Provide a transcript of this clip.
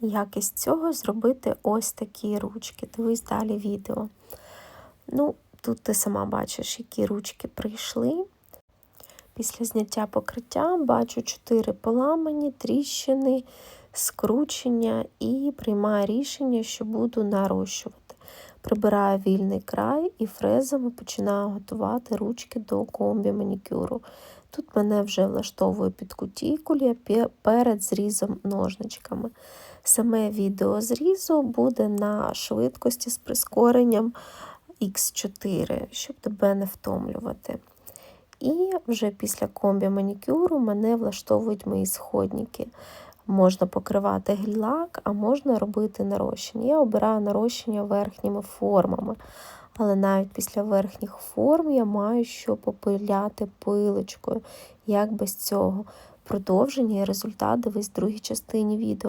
як із цього зробити ось такі ручки. Дивись далі відео. Ну, тут ти сама бачиш, які ручки прийшли. Після зняття покриття бачу 4 поламані, тріщини, скручення і приймаю рішення, що буду нарощувати. Прибираю вільний край і фрезами починаю готувати ручки до комбі манікюру. Тут мене вже влаштовує під кутікулі перед зрізом ножничками. Саме відео зрізу буде на швидкості з прискоренням X4, щоб тебе не втомлювати. І вже після комбі манікюру мене влаштовують мої сходники. Можна покривати гель-лак, а можна робити нарощення. Я обираю нарощення верхніми формами. Але навіть після верхніх форм я маю що попиляти пилочкою. Як без цього? Продовження і результат дивись в другій частині відео.